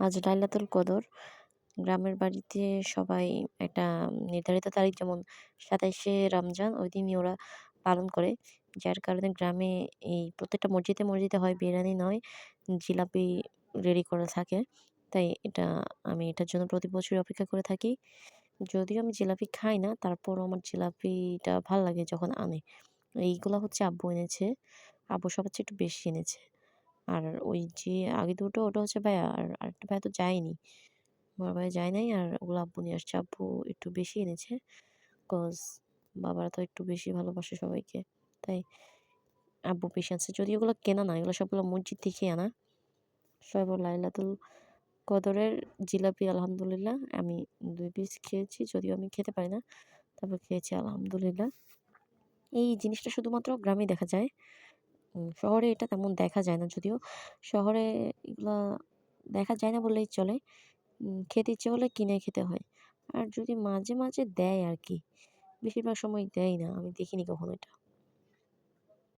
আজ লাইলাতুল কদর। গ্রামের বাড়িতে সবাই একটা নির্ধারিত তারিখ, যেমন সাতাইশে রমজান ওই দিনই ওরা পালন করে, যার কারণে গ্রামে এই প্রত্যেকটা মসজিদে মসজিদে হয়, বিরিয়ানি নয়, জিলাপি রেডি করা থাকে। তাই এটা আমি এটার জন্য প্রতি বছরই অপেক্ষা করে থাকি। যদিও আমি জিলাপি খাই না, তারপরও আমার জিলাপিটা ভালো লাগে যখন আনে। এইগুলো হচ্ছে আব্বু এনেছে। আব্বু সবার চেয়ে একটু বেশি এনেছে। আর ওই যে আগে দুটো ওটা হচ্ছে ভাইয়া আর আরেকটা ভাইয়া তো যায়নি। বড় ভাইয়া যায় নাই আর ওগুলো আব্বু নিয়ে আসছে। আব্বু একটু বেশি এনেছে কজ বাবারা তো একটু বেশি ভালোবাসে সবাইকে। তাই আব্বু বেশি আছে যদি ওগুলো কেনা না, এগুলো সবগুলো মসজিদ থেকেই আনা। সব লাইলাতুল কদরের জিলাপি আলহামদুলিল্লাহ। আমি দুই পিস খেয়েছি, যদিও আমি খেতে পারি না তারপর খেয়েছি আলহামদুলিল্লাহ। এই জিনিসটা শুধুমাত্র গ্রামেই দেখা যায়। শহরে এটা তেমন দেখা যায় না যদিও। শহরে এগুলা দেখা যায় না বললেই চলে। খেতে ইচ্ছে হলে কিনে খেতে হয়। আর যদি মাঝে মাঝে দেয় আর কি বেশিরভাগ সময় দেয় না। আমি দেখিনি কখনো এটা।